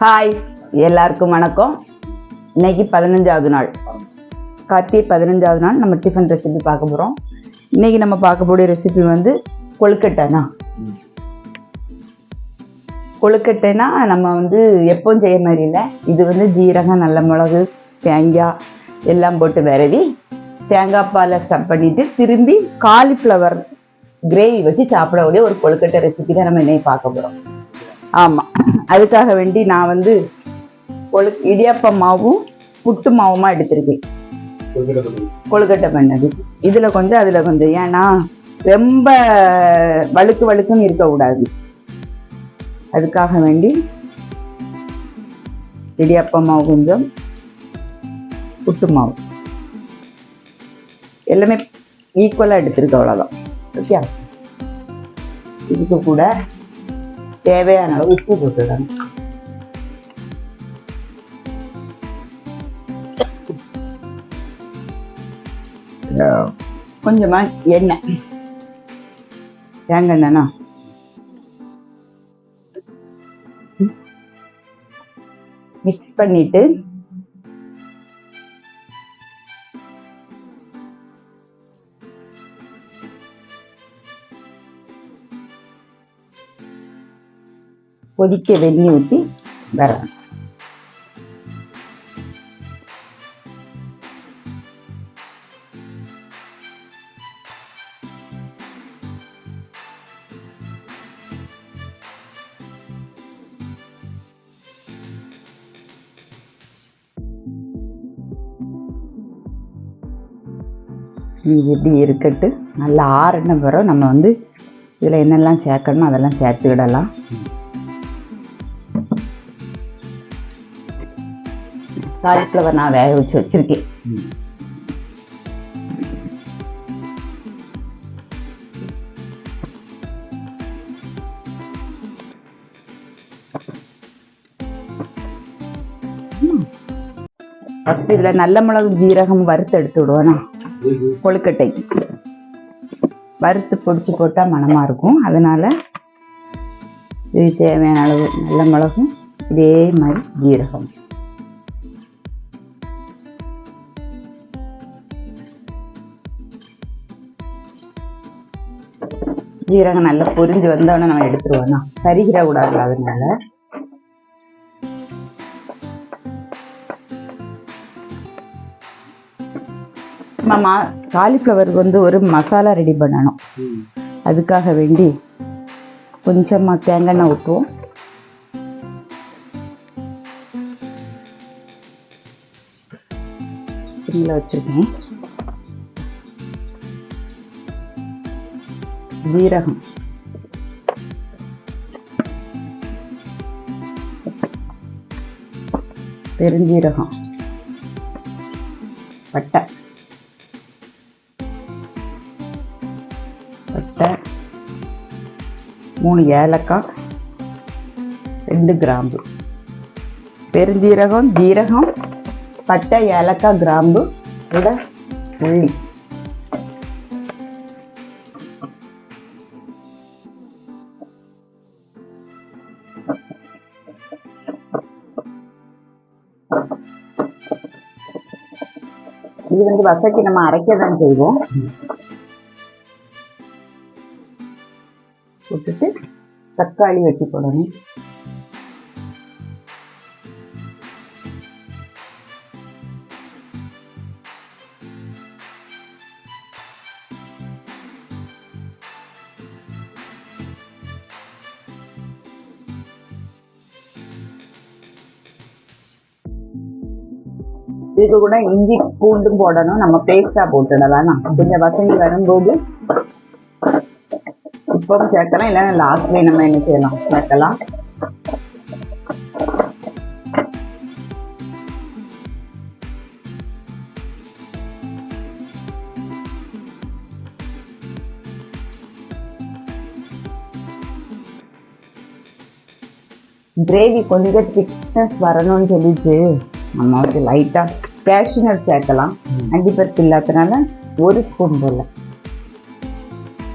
Hi எல்லாருக்கும் வணக்கம். இன்னைக்கு பதினஞ்சாவது நாள். கார்த்திகை பதினஞ்சாவது நாள் நம்ம டிஃபன் ரெசிபி பார்க்க போகிறோம் இன்னைக்கு நம்ம பார்க்கக்கூடிய ரெசிபி வந்து கொழுக்கட்டைனா கொழுக்கட்டைனா நம்ம வந்து எப்பவும் செய்ய மாதிரி இல்லை. இது வந்து ஜீரகம் நல்ல மிளகு தேங்காய் எல்லாம் போட்டு விரவி தேங்காய் பாலை ஸ்டப் பண்ணிவிட்டு திரும்பி காலிஃப்ளவர் கிரேவி வச்சு சாப்பிடக்கூடிய ஒரு கொழுக்கட்டை ரெசிபி தான் நம்ம இன்னைக்கு பார்க்க போகிறோம் ஆமாம் அதுக்காக வேண்டி நான் வந்து கொழு இடியாப்ப மாவும் புட்டு மாவுமா எடுத்திருக்கேன். கொழுக்கட்டை பண்ணது. இதில் கொஞ்சம் அதில் கொஞ்சம். ஏன்னா ரொம்ப வழுக்கு வழுக்குன்னு இருக்கக்கூடாது. அதுக்காக வேண்டி இடியாப்ப மாவு கொஞ்சம் புட்டு மாவு. எல்லாமே ஈக்குவலாக எடுத்திருக்கு அவ்வளோதான் ஓகே இதுக்கு கூட தேவையான அளவு உப்பு போட்டுடணும். கொஞ்சமா எண்ணெய். தேங்காய் எண்ணெய்னா? மிக்ஸ் பண்ணிட்டு கொதிக்க வெந்நி ஊற்றி வரணும் இது இப்படி இருக்கட்டு நல்லா ஆறுன பிறகு நம்ம வந்து இதில் என்னெல்லாம் சேர்க்கணுமோ அதெல்லாம் சேர்த்துக்கிடலாம். காலிஃப்ளவர் நான் வேக வச்சு வச்சிருக்கேன். இதுல இதில் நல்ல மிளகு ஜீரகம் வறுத்து எடுத்து விடுவேனா கொழுக்கட்டைக்கு வறுத்து பொடிச்சு போட்டால் மனமா இருக்கும். அதனால இது தேவையான அளவு நல்ல மிளகும் இதே மாதிரி ஜீரகம். ஜீரகம் நல்லா பொரிஞ்சு வந்தோடனே நம்ம எடுத்துருவோம்னா கரிகிற கூடாது அதனால. மாமா காலிஃப்ளவருக்கு வந்து ஒரு மசாலா ரெடி பண்ணணும். அதுக்காக வேண்டி கொஞ்சமாக தேங்காய் எண்ணெய் ஊற்றுவோம் சிம்மில் வச்சுருக்கேன். ஜீரகம் பெருஞ்சீரகம். பட்டை. பட்டை. மூணு ஏலக்காய். ரெண்டு கிராம்பு. பெருஞ்சீரகம் ஜீரகம் பட்டை ஏலக்காய் கிராம்பு விட உள்ளி இது வந்து வசதி நம்ம அரைக்க தான் செய்வோம். போட்டுட்டு தக்காளி வெட்டி போடணும். இதுக்கு கூட இஞ்சி பூண்டும் போடணும். நம்ம பேஸ்டா போட்டுடலாம். கொஞ்சம் வசதி வரும்போது இப்போ சேர்க்கலாம். இல்லைன்னா லாஸ்ட்லேயே நம்ம என்ன செய்யலாம்? சேர்க்கலாம். கிரேவி கொஞ்சம் திக்னஸ் வரணும்னு சொல்லிட்டு நம்ம வந்து லைட்டாக ஃப்ராக்ஷனல் சேர்க்கலாம். அஞ்சு இல்லாதனால ஒரு ஸ்பூன் போல.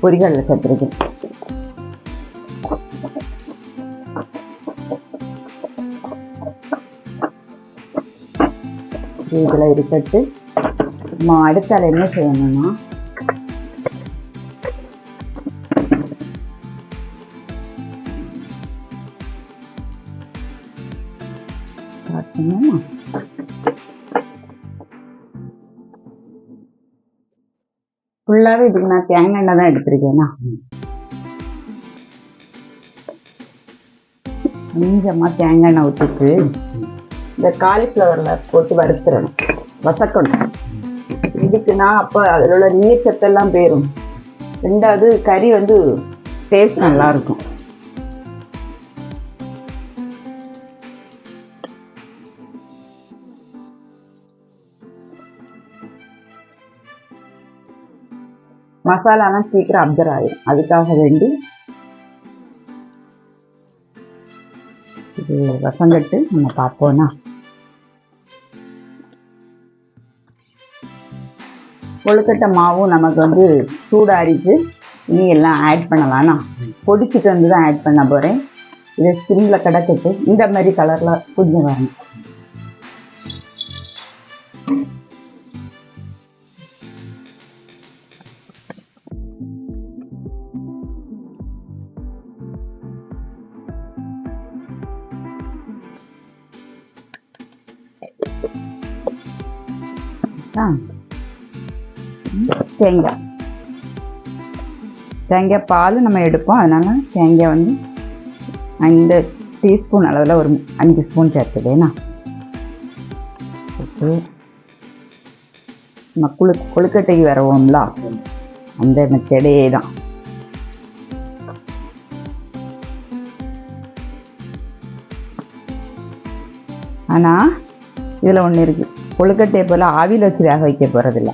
பொரிகளில் சேர்த்துருக்கேன். இதில் இருக்கட்டு நம்ம அடுத்தால என்ன செய்யணும்னா ஃபுல்லாகவே இதுக்கு நான் தேங்காய் எண்ணெய் தான் எடுத்திருக்கேன்னா கொஞ்சமாக தேங்காய் எண்ணெய் ஊற்றிட்டு இந்த காலிஃப்ளவரில் போட்டு வறுத்துடணும் வசக்கணும். இதுக்குன்னா அப்போ அதில் உள்ள நீர் சத்தெல்லாம் போயிடும் ரெண்டாவது கறி வந்து டேஸ்ட் நல்லா மசாலாலாம் சீக்கிரம் அப்சர்வ் ஆகிடும் அதுக்காக வேண்டி இது ரசங்கட்டு நம்ம பார்ப்போம்னா. கொழுக்கட்டை மாவும் நமக்கு வந்து சூடாரிச்சு இனி எல்லாம் ஆட் பண்ணலாம்னா. பொடிச்சிட்டு வந்து தான் ஆட் பண்ண போகிறேன் இதை ஸ்ப்ரிங்கில் கிடச்சிட்டு இந்த மாதிரி கலரில் கொஞ்சம் வரணும் தேங்காய். தேங்காய் பால் நம்ம எடுப்போம். அதனால் தேங்காய் வந்து ஐந்து டீஸ்பூன் அளவில் ஒரு அஞ்சு ஸ்பூன் சேர்த்துக்கேண்ணா போட்டு நம்ம குளு கொழுக்கட்டைக்கு வரவோம்ல அந்த மெத்தடே தான். ஆனால் இதில் ஒன்று இருக்குது கொழுக்கட்டையை போல் ஆவியில் வச்சு வேக வைக்க போகிறதில்ல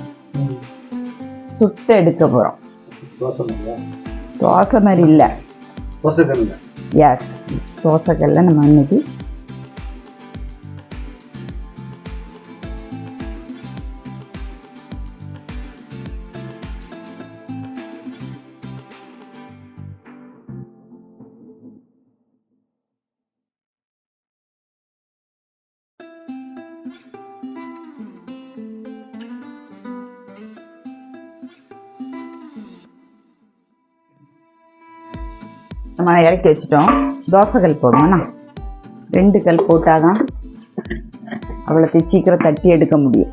சுட்டு எடுக்க போகிறோம் தோசை மாதிரி இல்லை. எஸ் தோசைக்கல்ல நம்ம இன்னைக்கு நம்ம இறக்கி வச்சிட்டோம். தோசைகள் போடணும்னா ரெண்டு கல் போட்டால் தான் அவ்வளோத்தையும் சீக்கிரம் தட்டி எடுக்க முடியும்.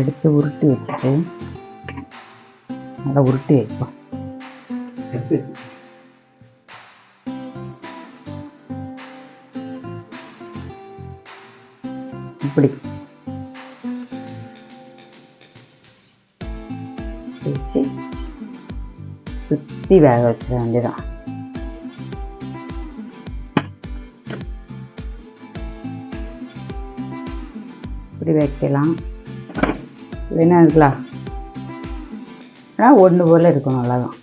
எடுத்து உருட்டி வச்சுட்டு நல்லா உருட்டி வைப்போம். இப்படி வச்சு சுற்றி வேக வச்சிட வேண்டியதான் இப்படி வைக்கலாம். இல்லைன்னா இருக்கலாம். ஆனால் ஒன்று போல் இருக்கும் நல்லாதான்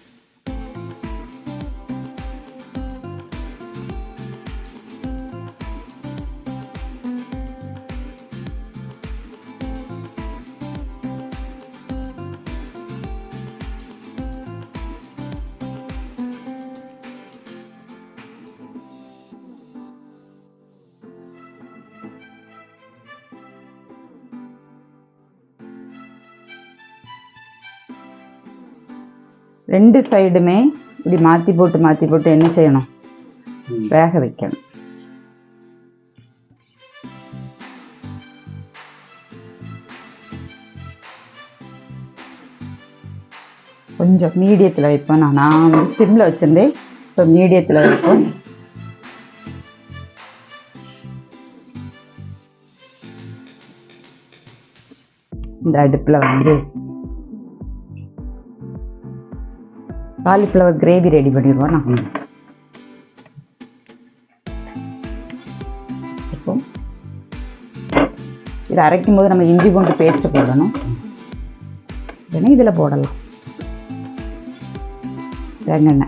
ரெண்டு சைடுமே இப்படி மாற்றி போட்டு மாற்றி போட்டு என்ன செய்யணும். வேக வைக்கணும். கொஞ்சம் மீடியத்தில் வைப்பேன் நான் நான் சிம்மில் வச்சிருந்தேன் இப்போ மீடியத்தில் வைப்போம். இந்த அடுப்பில் வந்து காலிஃப்ளவர் கிரேவி ரெடி பண்ணிடுவோம் நான் இப்போ இதை அரைக்கும் போது நம்ம இஞ்சி பூண்டு பேஸ்ட்டு போடணும். இல்லைன்னா இதில் போடலாம். தேங்காய்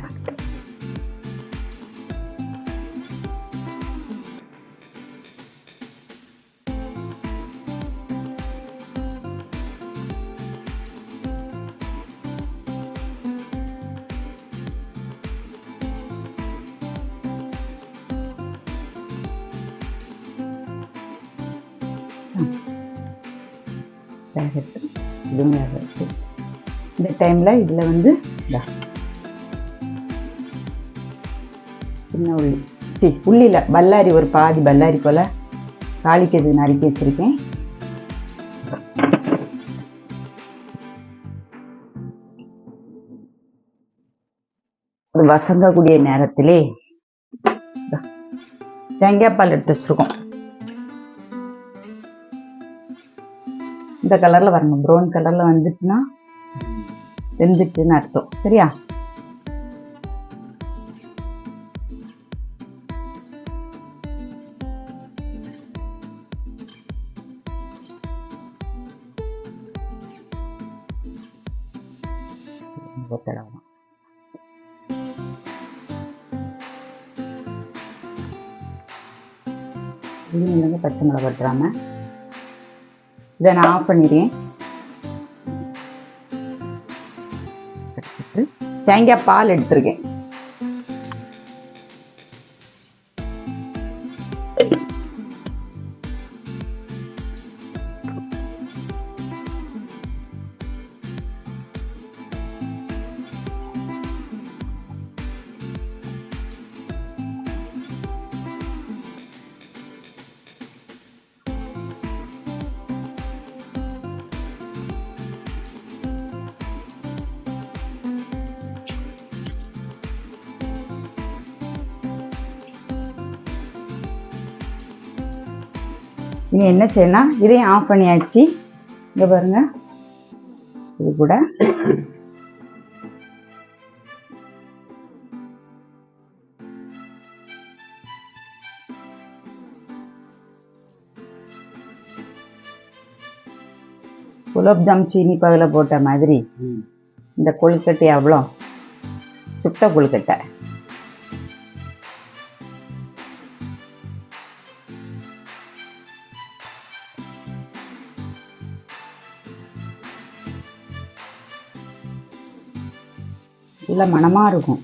வேகட்டும் இதுவும் வேகட்டும் இந்த டைமில் இதில் வந்து சின்ன உள்ளி. சி உள்ளியில் பல்லாரி ஒரு பாதி பல்லாரி போல் தாளிக்கிறது நறுக்கி வச்சுருக்கேன். வசங்கக்கூடிய நேரத்திலே தேங்காய் பால் எடுத்து வச்சுருக்கோம். இந்த கலரில் வரணும். ப்ரௌன் கலரில் வந்துச்சுன்னா வெந்துட்டுன்னு அர்த்தம். சரியா? ஒத்தடலாம் பச்சை மிளகா பட்டுறாம இதை நான் ஆஃப் பண்ணிடுறேன். தேங்காய் பால் எடுத்திருக்கேன். இனி என்ன செய்யணும் இதையும் ஆஃப் பண்ணியாச்சு. இங்க பாருங்க. இது கூட. குலோப் ஜாம் சீனி பகல போட்ட மாதிரி. இந்த கொழுக்கட்டை அவ்வளோ சுட்ட கொழுக்கட்டை. நல்ல மணமா இருக்கும்.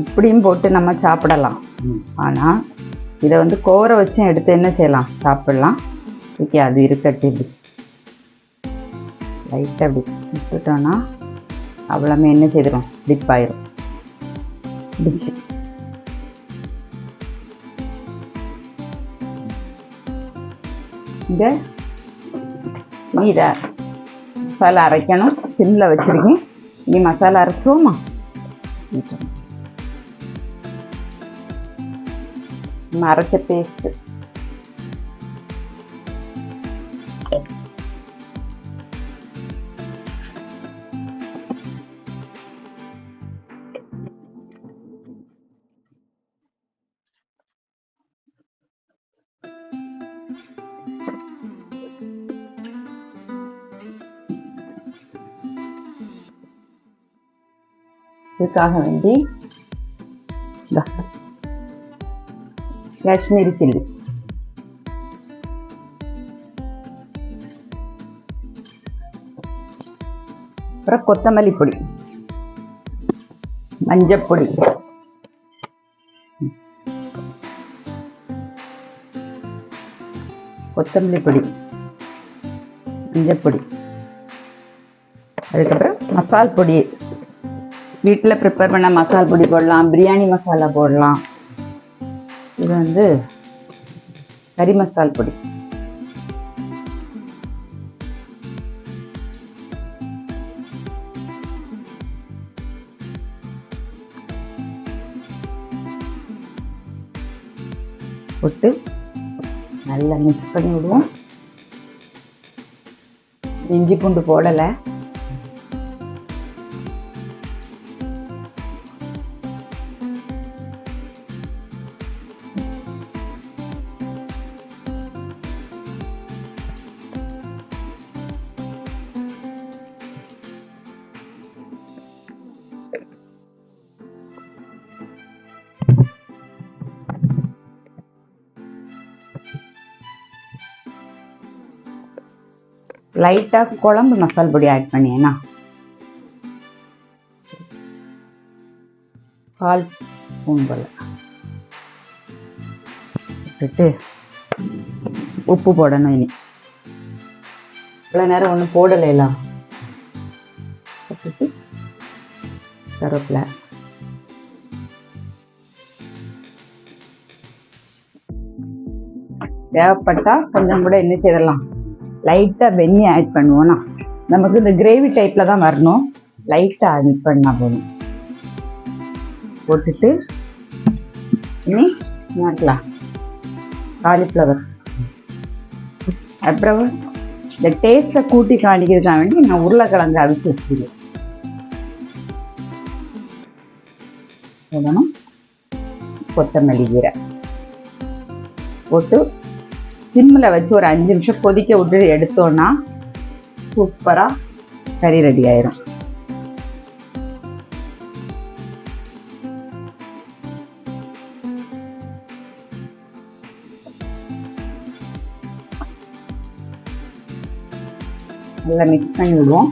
இப்படியும் போட்டு நம்ம சாப்பிடலாம். ஆனால் இதை வந்து கோரை வச்சும் எடுத்து என்ன செய்யலாம்? சாப்பிடலாம். ஓகே அது இருக்கட்டும். லைட்டாக அப்படி விட்டுட்டோன்னா அவ்வளோமே என்ன செய்திடும் டிப் ஆயிரும். டிச்சு இங்கே இதை மசாலா அரைக்கணும். சிம்மில் வச்சுருக்கேன். இனி மசாலா அரைச்சிருவோமா? நம்ம அரைச்ச பேஸ்ட்டு இதுக்காக வேண்டி காஷ்மீரி சில்லி. அப்புறம் கொத்தமல்லி பொடி. மஞ்சப்பொடி கொத்தமல்லி பொடி. மஞ்சப்பொடி அதுக்கப்புறம் மசால் பொடி. வீட்டில் ப்ரிப்பேர் பண்ண மசால் பொடி போடலாம் பிரியாணி மசாலா போடலாம். இது வந்து கறி மசால் பொடி. போட்டு நல்லா மிக்ஸ் பண்ணி விடுவோம். இஞ்சி பூண்டு போடலை. லைட்டாக குழம்பு மசால் பொடி ஆட் பண்ணியேண்ணா. கால் ஸ்பூன் போல். விட்டுட்டு உப்பு போடணும் இனி. இவ்வளோ நேரம் ஒன்றும் போடலைலாம் போட்டுட்டு கருவேப்பிலை. கொஞ்சம் கூட என்ன செய்யலாம்? லைட்டாக வெந்நீர் ஆட் பண்ணுவோம்னா நமக்கு இந்த கிரேவி டைப்பில் தான் வரணும். லைட்டாக ஆட் பண்ணால் போதும். போட்டுட்டு இனி என்ன காலிஃப்ளவர் அப்புறம் இந்த டேஸ்ட்டை கூட்டி காணிக்கிறதுக்காக வேண்டி நான் உருளைக்கிழங்கு அவிச்சு வச்சுருக்கேன். போடணும். கொத்தமல்லி கீரை. போட்டு சிம்மில் வச்சு ஒரு அஞ்சு நிமிஷம் கொதிக்க விட்டு எடுத்தோன்னா சூப்பராக கறி ரெடி ஆயிரும். நல்லா மிக்ஸ் பண்ணி விடுவோம்.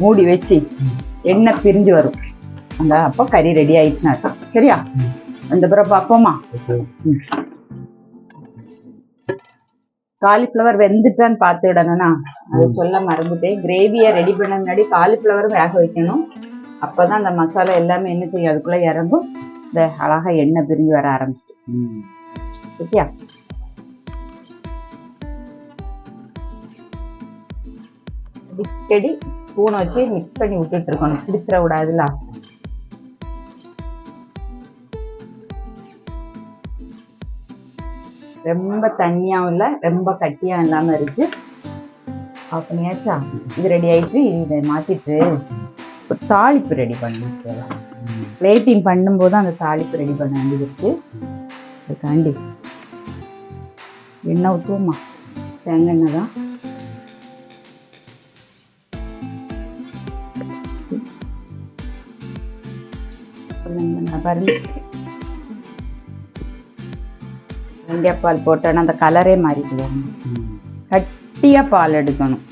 மூடி வச்சு எண்ணெய் பிரிஞ்சு வரும். அந்த அப்போ கறி ரெடி ஆயிடுச்சுன்னா அர்த்தம். சரியா? அந்த பிறகு பார்ப்போமா? காலிஃப்ளவர் வெந்துட்டான்னு பார்த்துடணும்னா அது சொல்ல மறந்துட்டேன். கிரேவியை ரெடி பண்ண முன்னாடி காலிஃப்ளவரும் வேக வைக்கணும். அப்பதான் அந்த மசாலா எல்லாமே என்ன செய்யும்? அதுக்குள்ள இறங்கும். இந்த அழகா எண்ணெய் பிரிஞ்சு வர ஆரம்பிச்சு. ஓகேயா அடிக்கடி ஸ்பூனை வச்சு மிக்ஸ் பண்ணி விட்டுட்டு இருக்கணும். பிடிச்சிட விடாதுல ரொம்ப தண்ணியாகவும் இல்லை ரொம்ப கட்டியாக இல்லாமல் இருக்கு. ஆஃப் பண்ணியாச்சா இது ரெடி ஆகிட்டு இதை மாத்திட்டு தாளிப்பு ரெடி பண்ணணும் பிளேட்டிங் பண்ணும்போது அந்த தாளிப்பு ரெடி பண்ண வேண்டியது இருக்குது அதுக்காண்டி எண்ணெய் ஊற்றுவோமா தேங்காய் எண்ணெய் தான். பாருங்க வெங்காய பால் போட்டோன்னா அந்த கலரே மாறிடுவாங்க ம். கட்டியா பால் எடுக்கணும்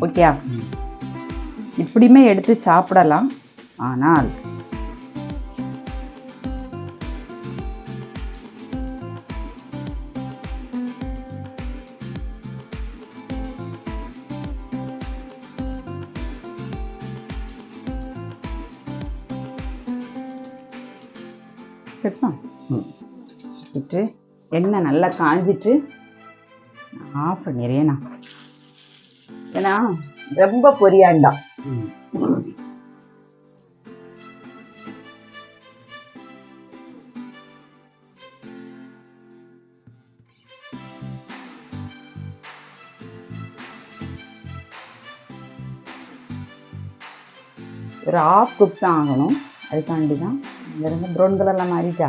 ஓகே. இப்படியுமே எடுத்து சாப்பிடலாம் ஆனால் நல்லா காஞ்சிட்டு ஆஃப் பண்ணிடுறேண்ணா ஏன்னா ரொம்ப பொரியாண்டாம் ஒரு ஆஃப் குக் தான் ஆகணும். அதுக்காண்டி தான் இங்க இருந்து ப்ரௌன் கலர்லாம் மாறிட்டா.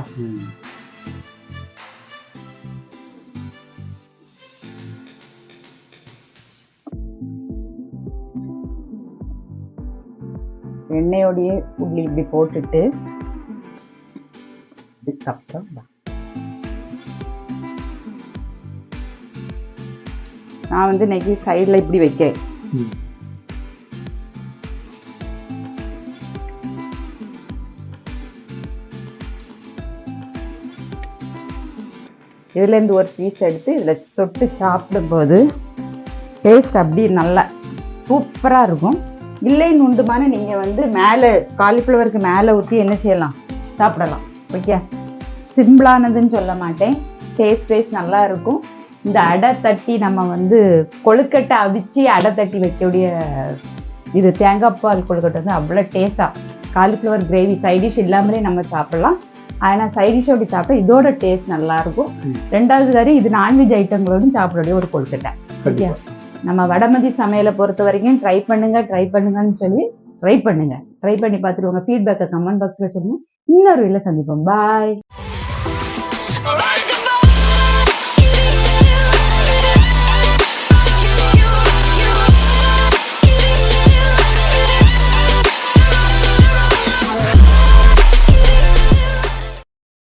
எண்ணெயோடையே உள்ளி இப்படி போட்டுட்டு இதுக்கப்புறம். நான் வந்து இன்னைக்கு சைடில் இப்படி வைக்க ம். இதுலேருந்து ஒரு பீஸ் எடுத்து இதில் தொட்டு சாப்பிடும்போது டேஸ்ட் அப்படி நல்லா சூப்பராக இருக்கும் இல்லைன்னு உண்டுமான நீங்கள் வந்து மேலே காலிஃப்ளவருக்கு மேலே ஊற்றி என்ன செய்யலாம்? சாப்பிடலாம். ஓகே சிம்பிளானதுன்னு சொல்ல மாட்டேன். டேஸ்ட் டேஸ்ட் நல்லா இருக்கும். இந்த அடை தட்டி நம்ம வந்து கொழுக்கட்டை அவிச்சு அடை தட்டி வைக்கக்கூடிய இது தேங்காய் பால் கொழுக்கட்டை வந்து அவ்வளோ டேஸ்ட்டாக காலிஃப்ளவர் கிரேவி சைடிஷ் இல்லாமலே நம்ம சாப்பிடலாம். ஆனால் சைடிஷ் அப்படி சாப்பிட்டா இதோட டேஸ்ட் நல்லா இருக்கும். ம். ரெண்டாவது கறி இது நான்வெஜ் ஐட்டங்களோடும் சாப்பிடக்கூடிய ஒரு கொழுக்கட்டை. நம்ம வடமதி சமையலை பொறுத்த வரைக்கும் ட்ரை பண்ணுங்க ட்ரை பண்ணுங்கன்னு சொல்லி ட்ரை பண்ணுங்க. ட்ரை பண்ணி பார்த்துட்டு உங்க ஃபீட்பேக்கை கமெண்ட் பாக்ஸில் சொல்லுங்க. இன்னொரு வீட்டில் சந்திப்போம். பாய்